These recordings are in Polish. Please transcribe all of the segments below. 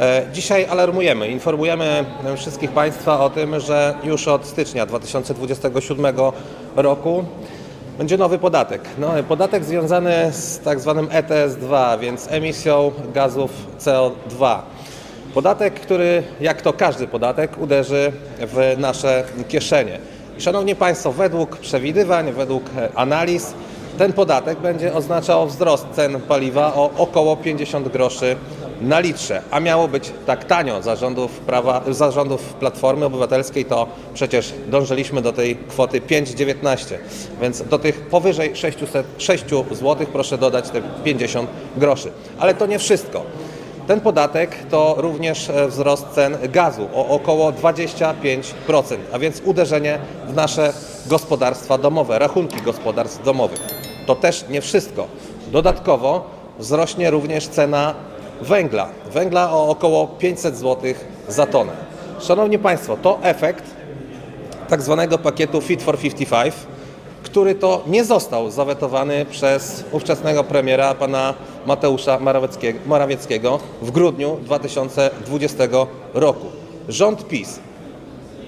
E, Dzisiaj alarmujemy, informujemy wszystkich Państwa o tym, że już od stycznia 2027 roku będzie nowy podatek. No, podatek związany z tak zwanym ETS-2, więc emisją gazów CO2. Podatek, który jak to każdy podatek uderzy w nasze kieszenie. I Szanowni Państwo, według przewidywań, według analiz ten podatek będzie oznaczał wzrost cen paliwa o około 50 groszy na litrze, a miało być tak tanio zarządów, prawa, zarządów Platformy Obywatelskiej, to przecież dążyliśmy do tej kwoty 5,19, więc do tych powyżej 600, 6 zł proszę dodać te 50 groszy. Ale to nie wszystko. Ten podatek to również e, wzrost cen gazu o około 25%, a więc uderzenie w nasze gospodarstwa domowe, rachunki gospodarstw domowych. To też nie wszystko. Dodatkowo wzrośnie również cena węgla. Węgla o około 500 zł za tonę. Szanowni Państwo, to efekt tak zwanego pakietu Fit for 55, który to nie został zawetowany przez ówczesnego premiera pana Mateusza Morawieckiego, w grudniu 2020 roku. Rząd PiS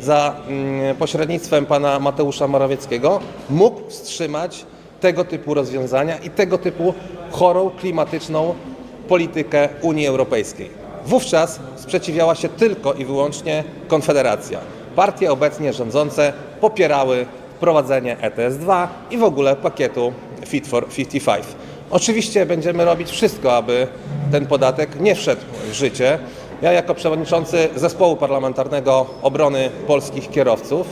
za mm, pośrednictwem pana Mateusza Morawieckiego mógł wstrzymać tego typu rozwiązania i tego typu chorą klimatyczną politykę Unii Europejskiej. Wówczas sprzeciwiała się tylko i wyłącznie Konfederacja. Partie obecnie rządzące popierały wprowadzenie ETS-2 i w ogóle pakietu Fit for 55. Oczywiście będziemy robić wszystko, aby ten podatek nie wszedł w życie. Ja jako przewodniczący zespołu parlamentarnego obrony polskich kierowców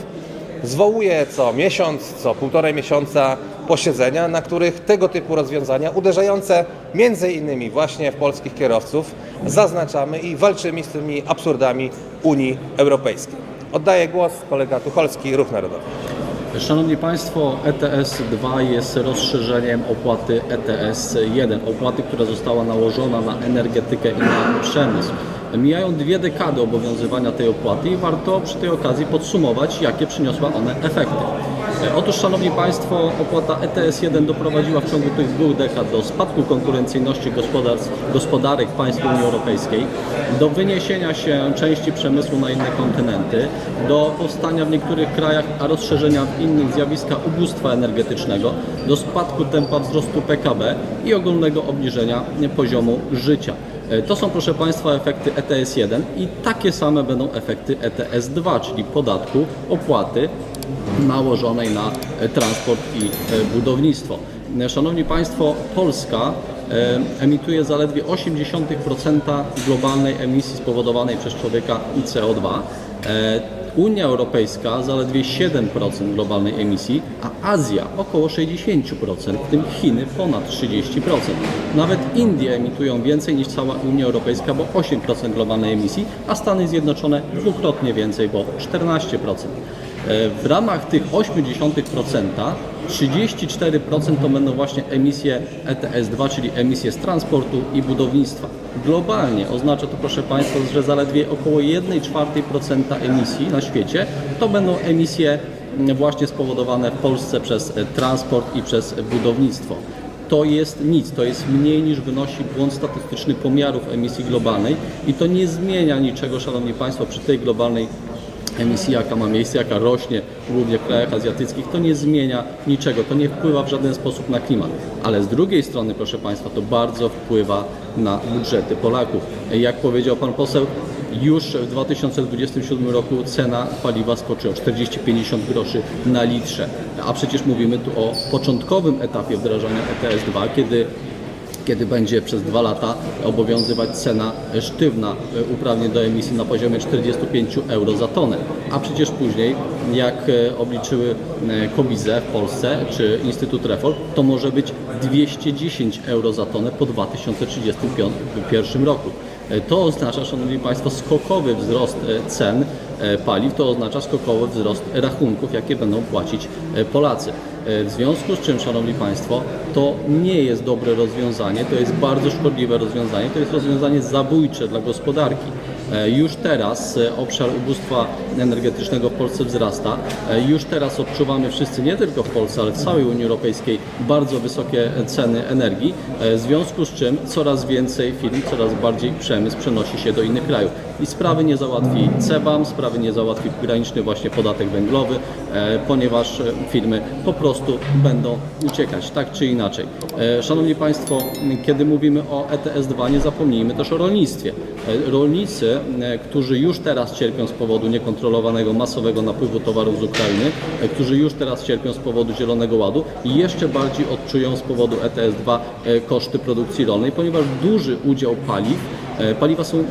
zwołuję co miesiąc, co półtorej miesiąca posiedzenia, na których tego typu rozwiązania uderzające między innymi właśnie w polskich kierowców zaznaczamy i walczymy z tymi absurdami Unii Europejskiej. Oddaję głos kolega Tucholski, Ruch Narodowy. Szanowni Państwo, ETS-2 jest rozszerzeniem opłaty ETS-1, opłaty, która została nałożona na energetykę i na przemysł. Mijają dwie dekady obowiązywania tej opłaty i warto przy tej okazji podsumować, jakie przyniosła one efekty. E, Otóż, Szanowni Państwo, opłata ETS-1 doprowadziła w ciągu tych dwóch dekad do spadku konkurencyjności gospodarstw, gospodarek państw Unii Europejskiej, do wyniesienia się części przemysłu na inne kontynenty, do powstania w niektórych krajach, a rozszerzenia w innych zjawiska ubóstwa energetycznego, do spadku tempa wzrostu PKB i ogólnego obniżenia poziomu życia. E, To są, proszę Państwa, efekty ETS-1 i takie same będą efekty ETS-2, czyli podatku, opłaty nałożonej na e, transport i e, budownictwo. Szanowni Państwo, Polska emituje zaledwie 0,8% globalnej emisji spowodowanej przez człowieka i CO2. Unia Europejska zaledwie 7% globalnej emisji, a Azja około 60%, w tym Chiny ponad 30%. Nawet Indie emitują więcej niż cała Unia Europejska, bo 8% globalnej emisji, a Stany Zjednoczone dwukrotnie więcej, bo 14%. E, W ramach tych 0,8% 34% to będą właśnie emisje ETS-2, czyli emisje z transportu i budownictwa. Globalnie oznacza to, proszę Państwa, że zaledwie około 1,4% emisji na świecie to będą emisje mm, właśnie spowodowane w Polsce przez e, transport i przez budownictwo. To jest nic, to jest mniej niż wynosi błąd statystyczny pomiarów emisji globalnej i to nie zmienia niczego, Szanowni Państwo, przy tej globalnej emisji, jaka ma miejsce, jaka rośnie głównie w krajach azjatyckich, to nie zmienia niczego, to nie wpływa w żaden sposób na klimat. Ale z drugiej strony, proszę Państwa, to bardzo wpływa na budżety Polaków. Jak powiedział Pan poseł, już w 2027 roku cena paliwa skoczy o 40-50 groszy na litrze. A przecież mówimy tu o początkowym etapie wdrażania ETS-2, kiedy kiedy będzie przez dwa lata obowiązywać cena sztywna e, uprawnień do emisji na poziomie 45 euro za tonę. A przecież później, jak e, obliczyły e, Kobize w Polsce czy Instytut Reform, to może być 210 euro za tonę po 2031 roku. To oznacza, Szanowni Państwo, skokowy wzrost cen paliw, to oznacza skokowy wzrost rachunków, jakie będą płacić Polacy. E, W związku z czym, Szanowni Państwo, to nie jest dobre rozwiązanie, to jest bardzo szkodliwe rozwiązanie, to jest rozwiązanie zabójcze dla gospodarki. E, Już teraz e, obszar ubóstwa energetycznego w Polsce wzrasta. E, Już teraz odczuwamy wszyscy, nie tylko w Polsce, ale w całej Unii Europejskiej, bardzo wysokie ceny energii, w związku z czym coraz więcej firm, coraz bardziej przemysł przenosi się do innych krajów. I sprawy nie załatwi CBAM, sprawy nie załatwi graniczny właśnie podatek węglowy, ponieważ firmy po prostu będą uciekać, tak czy inaczej. E, Szanowni Państwo, kiedy mówimy o ETS-2, nie zapomnijmy też o rolnictwie. E, Rolnicy, e, którzy już teraz cierpią z powodu niekontrolowanego, masowego napływu towarów z Ukrainy, którzy już teraz cierpią z powodu Zielonego Ładu jeszcze bardziej odczują z powodu ETS-2 e, koszty produkcji rolnej, ponieważ duży udział paliw, paliwa są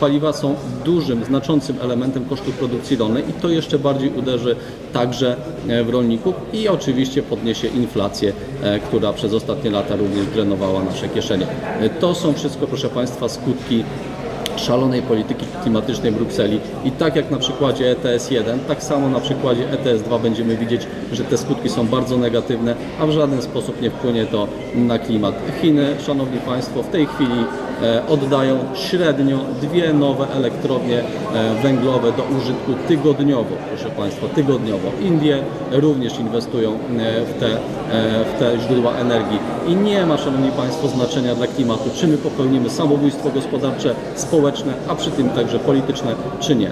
paliwa są dużym, znaczącym elementem kosztów produkcji rolnej i to jeszcze bardziej uderzy także e, w rolników i oczywiście podniesie inflację, e, która przez ostatnie lata również drenowała nasze kieszenie. E, To są wszystko, proszę Państwa, skutki szalonej polityki klimatycznej Brukseli i tak jak na przykładzie ETS-1, tak samo na przykładzie ETS-2 będziemy widzieć, że te skutki są bardzo negatywne, a w żaden sposób nie wpłynie to na klimat. Chiny, Szanowni Państwo, w tej chwili oddają średnio dwie nowe elektrownie e, węglowe do użytku tygodniowo, proszę Państwa, tygodniowo. Indie również inwestują e, w te, e, w te źródła energii i nie ma, Szanowni Państwo, znaczenia dla klimatu, czy my popełnimy samobójstwo gospodarcze, społeczne, a przy tym także polityczne, czy nie.